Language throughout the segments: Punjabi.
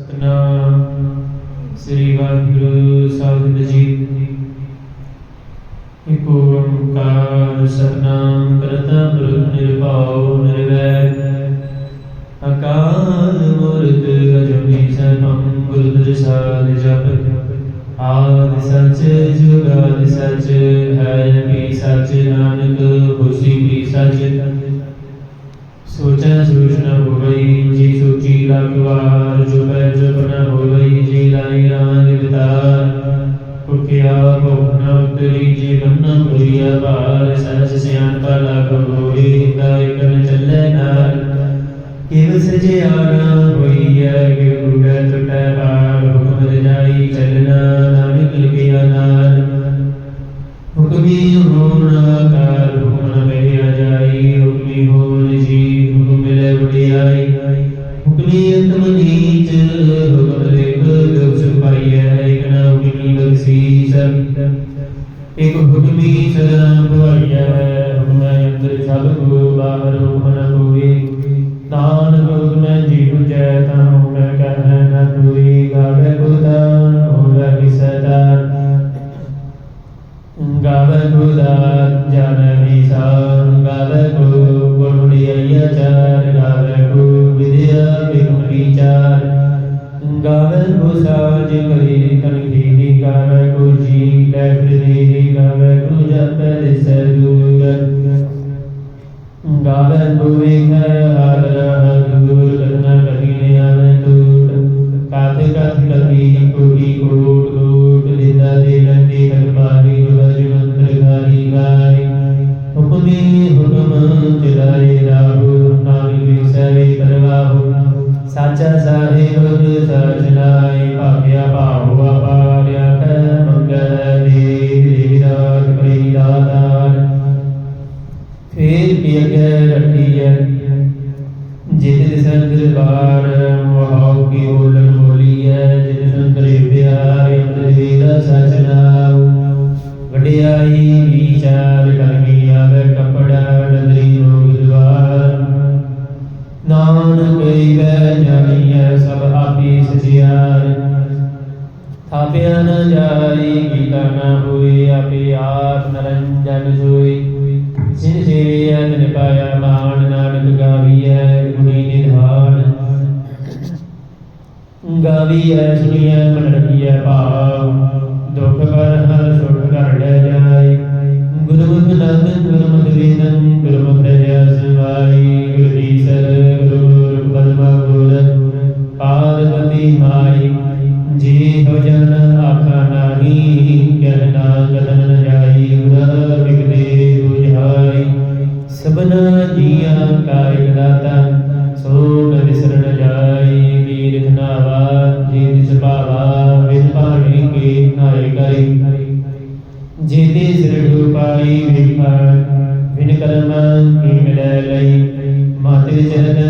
ਸਤਨਾਮ ਸ੍ਰੀ ਵਾਹਿਗੁਰੂ ਸਾਹਿਬ ਜੀ ਇੱਕ ਓੰਕਾਰ ਸਤਨਾਮ ਕਰਤਾ ਪੁਰਖ ਨਿਰਭਾਉ ਨਿਰਵੈਰ ਅਕਾਲ ਮੂਰਤ ਅਜੂਨੀ ਸਰਬੰ ਗੁਰੂ ਪ੍ਰਸਾਦ ਜਪ। ਆਦ ਸੱਚ, ਜੁਗਾਦ ਸੱਚ, ਹੈ ਵੀ ਸੱਚ ਨਾਨਕ ਹੋਸੀ ਵੀ ਸੱਚ। ਸੋਚਾ ਸੂਚਨਾ ਹੋ ਗਈ ਅਖਬਾਰ ਜੁਬੈ ਜੁਬਨਾ ਹੋਵਈ ਜੀ ਲਾਈ ਰਾਜ ਵਿਤਾਰ। ਕੁਕਿਆ ਭੁਖਨਾ ਉਤਰੀ ਜੀ ਬੰਨਾ ਪੁਰੀਆ ਭਾਰ, ਸਹਜ ਸਿਆਣ ਪਾਲਾ ਕੋਹੀ ਦਾ ਇਕਨ ਚੱਲੇ ਨਾਲ ਕਿਵ ਸਜੇ ਆਣਾ ਹੋਈਐ ਗੁਰੂ ਗੈ ਟੁਟੈ ਭਾਰ, ਹੁਕਮ ਰਜਾਈ ਚੱਲਣਾ ਨਾਨਕ ਲਿਖਿਆ ਨਾਲ ਹੁਕਮੀ ਹੋਣਾ ਕਰ ਹੁਕਮ ਮੇਰੀ ਅਜਾਈ ਹੁਕਮੀ ਹੋ ਗਾਵੀ ਐ ਸੁਣੀਐ ਮਨ ਰਖੀਐ ਭਾਵ। ਦੁਖ ਕਰ ਹਰ ਸੁਖ ਕਰ ਲੈ ਜਾਏ। ਗੁਰਮੁਖ ਨਾਮ ਗੁਰਮੁਖ ਵੇਦੰ ਗੁਰਮੁਖ ਰਹਿਆ ਸਿਵਾਈ। ਗੁਰੀ ਸਰ ਗੁਰੂ ਬਲਵਾ ਗੁਰ ਪਾਦਪਤੀ ਮਾਈ। ਜੀ ਹੋ ਜਨ ਆਖਾ ਨਾਹੀ ਕਹਿਣਾ ਗਦਨ ਜਾਈ। ਗੁਰ ਵਿਗਦੇ ਬੁਝਾਈ ਸਭਨਾ ਜੀਆ ਕਾਇ ਦਾਤਾ ਮਰ ਵਿਨ ਕਰਮ ਕੀ ਮਿਲੈ ਲਈ? ਮਾਤੇ ਚਰਨ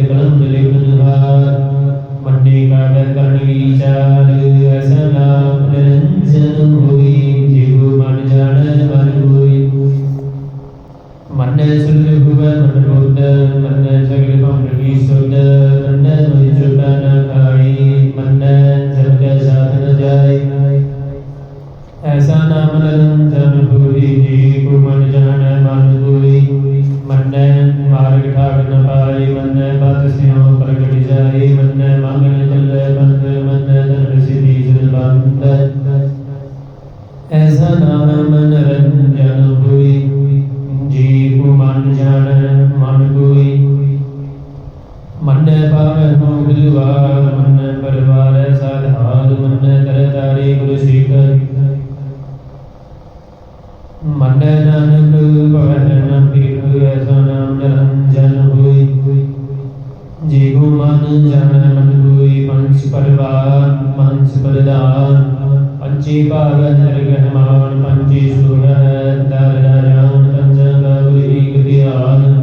ਪੰਚੀ ਭਾਗਨ ਨਿਰਗਹਿਮਾਨ ਪੰਚੀ ਸੁਹਰ ਦਰ ਰਾਮ ਪੰਚਾ ਗੌਰੀ ਗਿਆਨ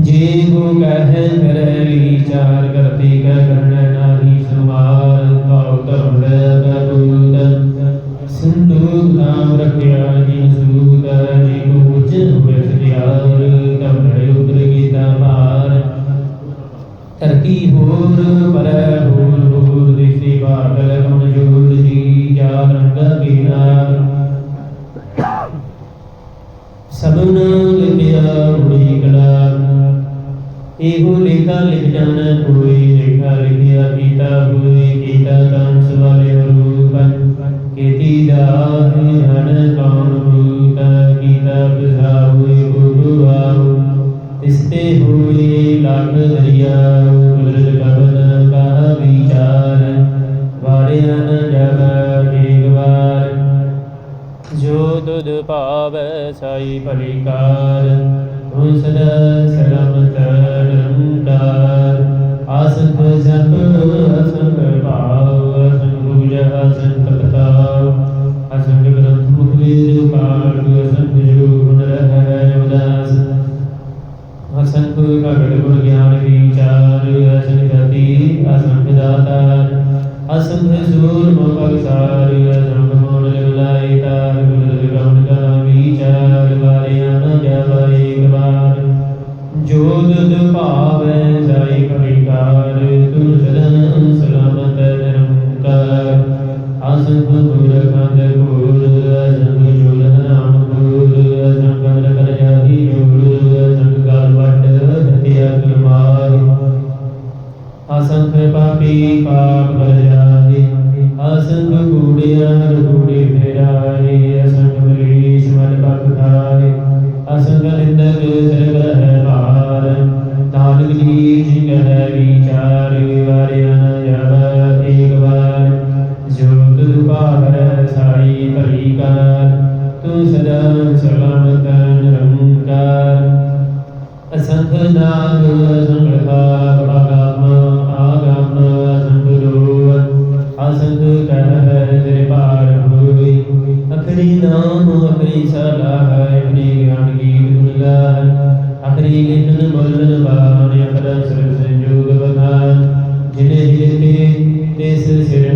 ਜੇ ਕੋ ਕਹੈ ਮੇਰੇ ਵਿਚਾਰ, ਕਰਤੀ ਕੈ ਕਰਨੈ ਨਾਹੀ ਸਮਾਰ ਤਾਉ ਧਰਮ ਲੈ ਬਬੂਦ ਸੰਦੂਕ ਨਾਮ ਰਖਿਆ ਜੀ ਸੂਦ ਜੀ ਕੋ ਉਚ ਹੋਇ ਸਿਆਰ ਕਮੜੇ ਉਤਰ ਗੀਤਾ ਮਾਰ ਤਰਕੀ ਹੋਰ, ਪਰ ਹੋਰ ਹੋਰ ਦਿਸੀ ਬਾਗਲ ਲਿਖਣ ਕੋਈ ਕੋਈ ਭਗਤ ਗੁਰ ਗਿਆਨ ਵਿਚਾਰ ਅਸਨ ਗਤੀ ਅਸਨ ਦਾਤਾਰ ਅਸਨ ਸੂਰ ਮੋਪਕ ਸਾਰ ਅਸਨ ਮੋੜ ਲਾਈ ਤਾਰ ਗੁਰ ਵਿਗਾਉਣ ਕਾ ਵਿਚਾਰ ਵਾਰਿਆ ਨ ਜਾਵੇ ਕਬਾਰ ਜੋ ਦੁਦ ਭਾਵੇ ਜਾਈ ਕਵੀ ਕਾਰ ਤੁਰ ਸਦਨ ਸਲਾਮਤ ਨਿਰੰਕਾਰ ਅਸਨ ਗੁਰ ਕੰਦ ਗੁਰ ਅਸੰਖ ਪਾਪੀ ਪਾਪ ਭਜਾਏ ਅਸੰਖ ਕੂੜਿਆ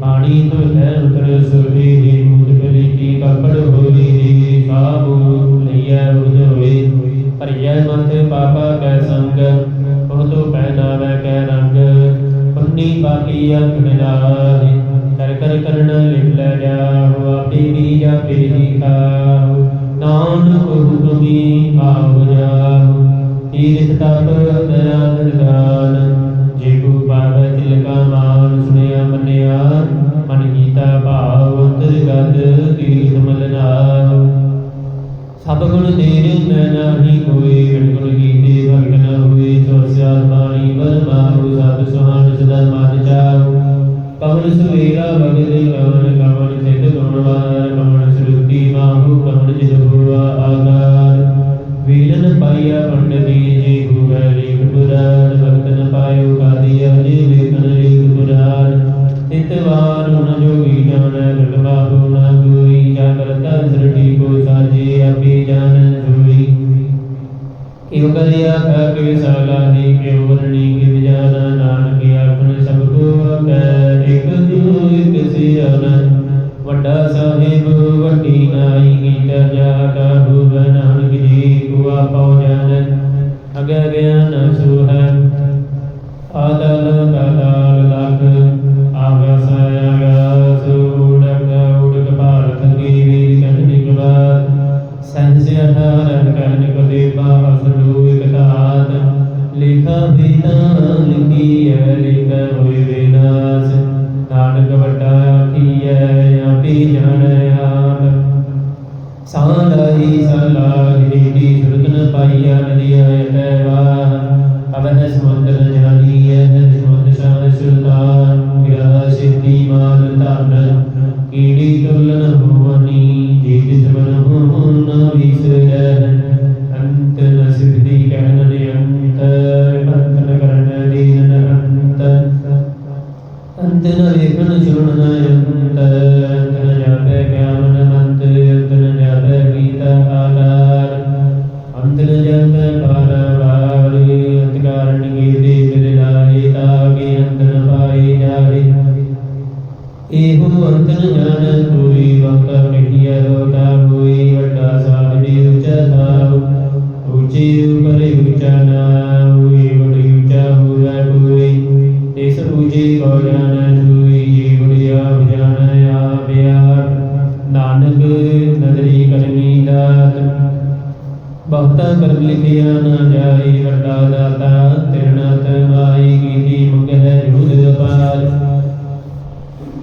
ਪਾਣੀ ਤੋਂ ਲੈ ਉਤਰ ਸੁਰਵੀ ਦੀ ਮੂਤ ਕਲੀ ਕੀ ਕਪੜ ਹੋਈ ਦੀ, ਸਾਬੂ ਲਈਐ ਉਦ ਹੋਈ ਭਰਿਐ ਮਨ ਤੇ ਪਾਪਾ ਕੈ ਸੰਗ ਉਹ ਤੋ ਪਹਿਨਾਵੇ ਕੈ ਰੰਗ। ਪੰਨੀ ਬਾਕੀ ਅਖਿਲਾਹੀ ਕਰ ਕਰ ਕਰਨ ਲਿਖ ਲੈ ਜਾ ਹੋ ਆਪੇ ਬੀਜਾ ਪੇਹੀ ਕਾ ਨਾਨਕ ਹੁਕਮੀ ਆਉ ਜਾ ਤੀਰਥ ਤਪ ਦਰਗਾਨ ਦਾਨ ਜੇ ਕੋ ਪਾਵੈ ਤਿਲ ਕਾ ਮਾਨ ਸੁਣਿਆ ਮੰਨਿਆ, ਮਨ ਕੀਤਾ ਭਾਵ ਅੰਤਰ ਗਦ ਤੀਰਥ ਮਲਨਾ ਸਭ ਗੁਣ ਤੇਰੇ ਮੈਂ ਨਾਹੀ ਕੋਈ ਗਣ ਗੁਣ ਕੀਤੇ ਭਗਤ ਨ ਹੋਏ, ਸੋ ਸਿਆਦ ਬਾਣੀ ਬਲ ਮਾਰੂ ਸਤ ਸੁਹਾਣ ਸਦਾ ਮਨ ਜਾਉ ਕਮਲ ਸੁਵੇਰਾ ਬਗਦੇ ਕਮਲ ਕਮਲ ਸਿਧ ਗੁਣਵਾਰ ਕਮਲ ਸਰੂਤੀ ਮਾਹੂ ਕਮਲ ਜਿਤ ਹੋਆ ਆਕਾਰ ਵੀਰਨ ਪਾਈਆ ਪੰਡਤੀ ਕਰਿਆ ਕਾ ਕੇ ਸਲਾਹੀ ਕਿਉ ਵਰਣੀ ਕਿ ਵਿਜਾਨਾ ਨਾਨਕ ਆਪਣ ਸਭ ਕੋ ਲਿਖਾ ਬੀਤਾ ਲਿਖੀ ਹੈ ਲਿਖ ਹੋਏ ਵਿਨਾਸ਼ ਨਾਨਕ ਵੱਡਾ ਆਖੀਐ ਆਪੇ ਜਾਣੈ ਆਪ। ਸਾਲਾਈ ਸਾਲਾਹੀ ਦੀ ਸੁਰਤਨ ਪਾਈਆ ਨਦੀਆਂ ਤੈਵਾ ਅਬਹ ਸਮੁੰਦਰ ਜਾਨੀਐ ਸਮੁੰਦ ਸ਼ਾਹ ਸੁਲਤਾਨ। ਗਿਰਾ ਸਿੱਧੀ ਮਾਲ ਧਨ ਕੀੜੀ ਤੁਲਨ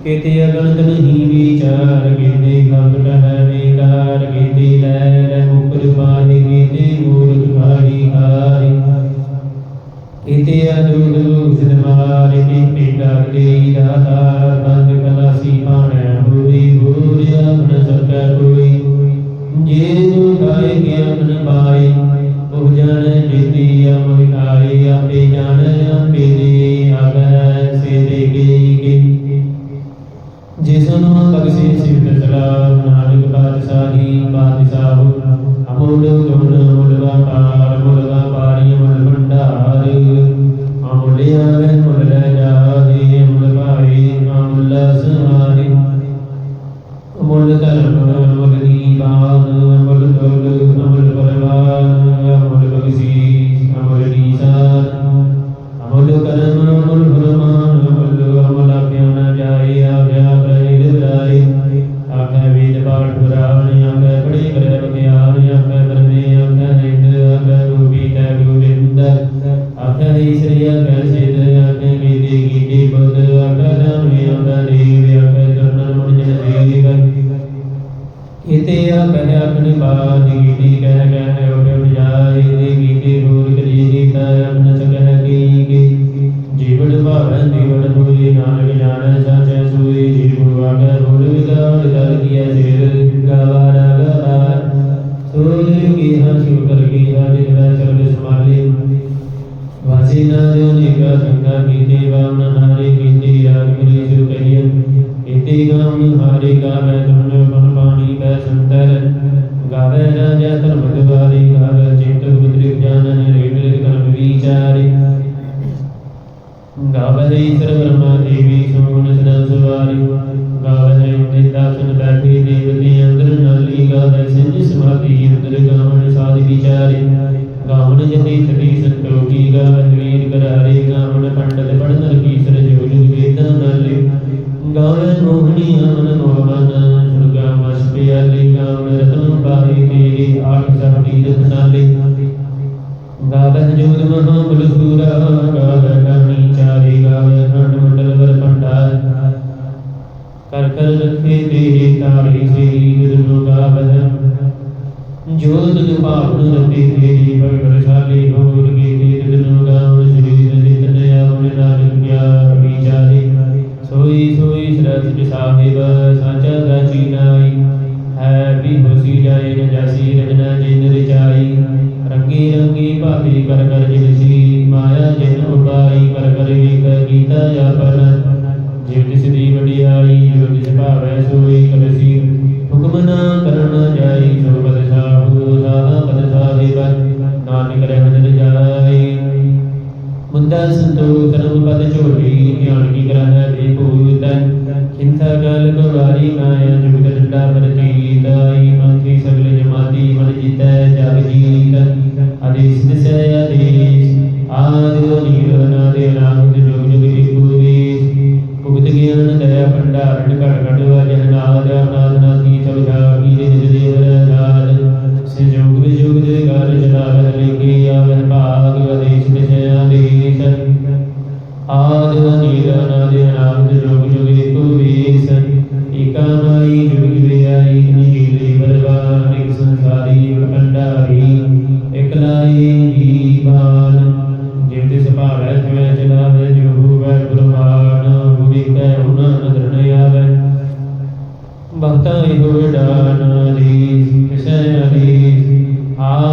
ਕੀਤੇ ਅਗਣਤ ਨਹੀਂ ਵਿਚਾਰ, ਕੀਤੇ ਕੰਗਟ ਹੈ ਵਿਕਾਰ, ਕੀਤੇ ਲੈ ਲੈ ਮੁਕਰ ਪਾਹੀ ਕੀਤੇ ਮੂਰਖ ਭਾਰੀ ਹਾਰੀ। ਕੀਤੇ ਅਦੁਗ ਦੁਗ ਸਿਦਮਾਰ ਕੀਤੇ ਡਾਕੇ ਦਾਤਾਰ ਬੰਦ ਕਲਾਸੀ ਪਾਣੈ ਹੋਰੀ ਹੋਰੀ ਆਪਨ ਸਕੈ ਕੋਈ। ਜੇ ਜੋ ਖਾਏ ਗਿਆਨ ਪਾਏ, ਉਹ ਜਨ ਜੀਤੀ ਅਮਿ ਆਈ ਆਪੇ ਜਾਣ, ਆਪੇ ਦੇ كتاب أمر ਬੈਠੇ ਦੇਵਤੇ ਅੰਦਰ ਨਾਲੀ ਗਾਵੇ ਸਿੰਜ ਸਮਾਧੀ ਅੰਦਰ ਗਾਵਣ ਸਾਧ ਵਿਚਾਰੇ। ਗਾਵਣ ਜਤੀ ਸਤੀ ਸੰਤੋਖੀ ਗਾਵਣ ਵੀਰ ਕਰਾਰੇ ਗਾਵਣ ਪੰਡਤ ਪੜਨ ਕੀ ਸਰ ਜੋ ਜੁਗ ਵੇਦਾਂ ਨਾਲੇ। ਗਾਵਣ ਮੋਹਣੀ ਅਮਨ ਮੋਹਨ ਸੁਰਗਾ ਮਸ ਪਿਆਲੀ ਗਾਵਣ ਰਤਨ ਪਾਈ ਤੇਰੀ ਆਠ ਸਭੀ ਰਤ ਨਾਲੇ। ਗਾਵਹ ਜੋਦ ਮਹਾ ਬਲਸੂਰਾ ਗਾਵਹ ਕਰਨੀ ਚਾਰੇ ਗਾਵਹ ਖੰਡ ਮੰਡਲ ਵਰ ਭੰਡਾਰ ਕਰ ਕਰ ਰਖੇ ਤੇਰੇ ਤਾਰੇ ਸ੍ਰੀ ਗੁਰੂ ਗਾਵਹ ਜੋਤ ਦੁਪਾਵਨ ਰਤੇ ਤੇਰੀ ਬਰਸਾਲੀ ਹੋਰ ਕੀ ਤੇਤ ਦਿਨੋ ਗਾਵ ਸ੍ਰੀ ਰਜਿਤ ਨਯਾ ਮਨ ਨਾਨਕ ਗਿਆ ਵਿਚਾਰੇ ਸੋਈ ਸੋਈ ਸਰਸ ਸਾਹਿਬ ਸਾਚਾ ਸਾਚੀ ਨਾਈ। ਹੈ ਵੀ ਹੋਸੀ ਜਾਏ ਨ ਰਜਨਾ ਜਿਨ ਰਚਾਈ ਰੰਗੀ ਰੰਗੀ ਭਾਤੀ ਕਰ ਕਰ ਜਿਨਸੀ ਮਾਇਆ ਜਿਨ ਉਡਾਈ। ਕਰ ਕਰ ਏਕ ਗੀਤਾ ਆਪਨ ਜਿਵ ਤਿਸ ਦੀ ਵਡਿਆਈ ਜੋ ਤਿਸ ਭਾਵੈ ਸੋਈ ਕਲਸੀ। ਹੁਕਮ ਨਾ ਕਰਨ ਜਾਈ ਸੋ ਪਦ ਸਾਹੂ ਸਾਹ ਪਦ ਸਾਹਿਬ। ਨਾਨਕ ਰਹਿਮਤ ਜਾਈ। ਮੁੰਦਾ ਸੰਤੋਖ ਕਰਮ ਪਦ ਝੋਲੀ ਧਿਆਨ ਕੀ ਕਰਹਿ ਦੇ ਭੂਤਨ ਖਿੰਥਾ ਗਲ ਕੁਵਾਰੀ ਮਾਇਆ ਜੁਗਤ ਡੰਡਾ ਪ੍ਰਤੀਤ। ਆਈ ਮੰਤਰੀ ਸਗਲ ਜਮਾਤੀ ਮਨ ਜਿਤੈ ਜਗ ਜੀਤ। ਆਦੇਸ਼ ਦਿਸੈ ਆਦੇਸ਼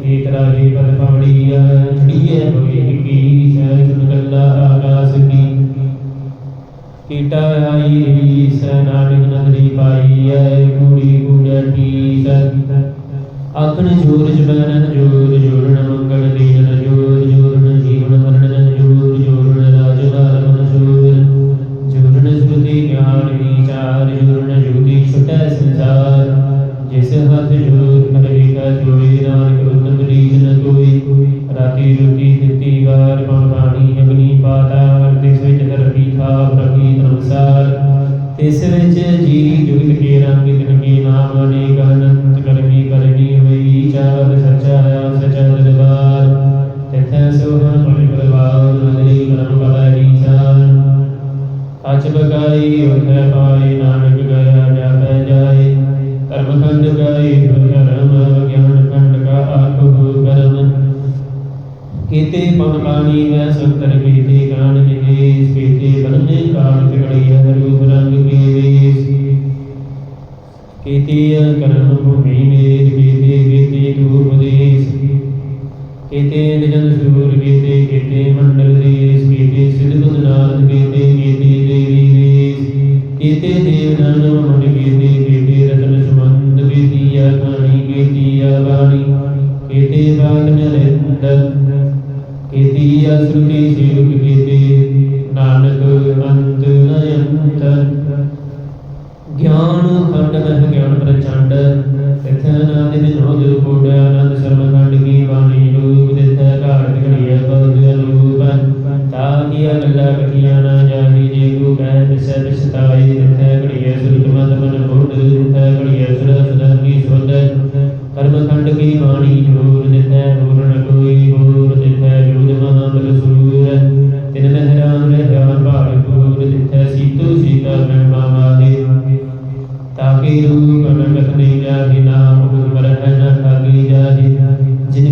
ਅਨਾਦ ਜੁਗ ਜੋ ਪਦ ਪਾਵੜੀਐ ਛੜੀਐ ਹੋਏ ਕੀ ਸੈ ਸੁਨ ਕੱਲਾ ਆਕਾਸ ਕੀ ਕੀਟਾ ਆਈ ਰੀਸ ਨਾਨਕ ਨਦਰੀ ਪਾਈਐ ਕੂੜੀ ਕੂੜਟੀ ਸਤ ਆਖਣ ਜੋਰ ਜਬਰਨ ਜੋਰ ਜੋਰਨ ਮੰਗਲ ਦੀਨ ਜੋਰ ਬਗਾਈ ਉਠੈ ਪਾਏ ਨਾਨਕ ਗਿਆ ਜਾਪੈ ਜਾਏ। ਧਰਮ ਖੰਡ ਗਾਏ ਧਰਮ ਗਿਆਨ ਖੰਡ ਕਾ ਆਖੋ ਕਰਮ। ਕੀਤੇ ਪਨ ਪਾਣੀ ਮੈਂ ਸੰਤਰ ਕੀਤੇ ਕਾਣ ਨਿਹੇਸ ਕੀਤੇ ਬਨਨੇ ਕਾਣ ਤਿਗੜੀ ਰੂਪ ਰੰਗ ਕੇ ਵੇਸ। ਕੀਤੇ ਕਰਮ ਭੂਮੀ ਮੇਰ ਕੀਤੇ ਕੀਤੇ ਦੂਰ ਦੇਸ। ਕੀਤੇ ਨਿਜਨ ਸੂਰ, ਕੀਤੇ ਕੀਤੇ ਮੰਡਲ ਦੇਸ, ਕੀਤੇ ਸਿਧ ਬੁਧ ਨਾਰਦ ਕੀਤੇ ਕੀਤੇ ਕੀਤੀ ਅਸੁਤੀ ਸੇਵਕ ਕੀਤੇ ਨਾਨਕ ਅੰਤ ਨਯੰਤ ਗਿਆਨ ਖੰਡ ਮਹਿ ਗਿਆਨ ਪ੍ਰਚੰਡ, ਤਿਥੈ ਨਾਦ ਵਿਨੋਦ ਕੋਟ ਆਨੰਦ ਸਰਮ ਖੰਡ ਕੀ ਬਾਣੀ ਰੂਪ ਤਿਥੈ ਘਾਟ ਘੜੀਐ ਬਉਦ ਰੂਪ ਤਾਕੀ ਅਗਲਾ ਕਥੀਆਂ ਨਾ ਜਾਹੀ, ਜੇ ਕੋ ਕਹਿ ਬਿਸੈ ਬਿਸਤਾਈ ਤਿਥੈ ਘੜੀਐ ਸੁਰਤ ਮਤ ਮਨ ਬੁੱਧ, ਤਿਥੈ ਘੜੀਐ ਸੁਰ ਸੁਦਰ ਕੀ ਸੁਧ ਕਰਮ ਖੰਡ ਕੀ ਬਾਣੀ ਜੋਰ ਤਿਥੈ ਹੋਰ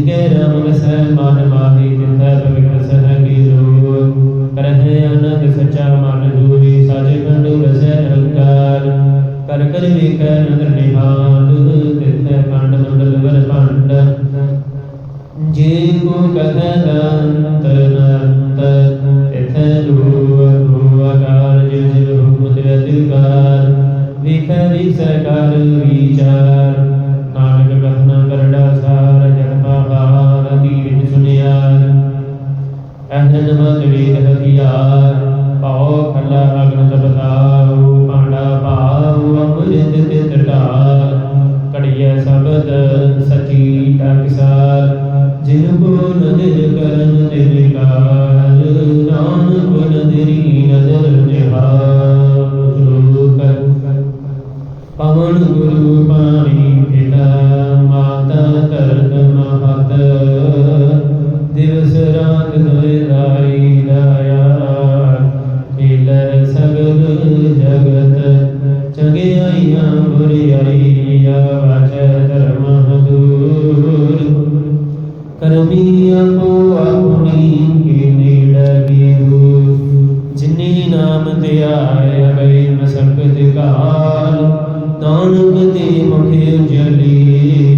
ਜਿਨ ਕੇ ਰਾਮ ਰਖਸਾਰ ਜਿਨ ਕੋ ਨਦਰ ਕਰਨ ਤੇ ਨਿਕਾਰ ਨਾਮ ਧਿਆਇ ਹਵੇ ਸਰਬ ਦਿਕਾਲ ਨਾਨਕ ਦੇ ਮੁਖੇ ਉਜਲੀ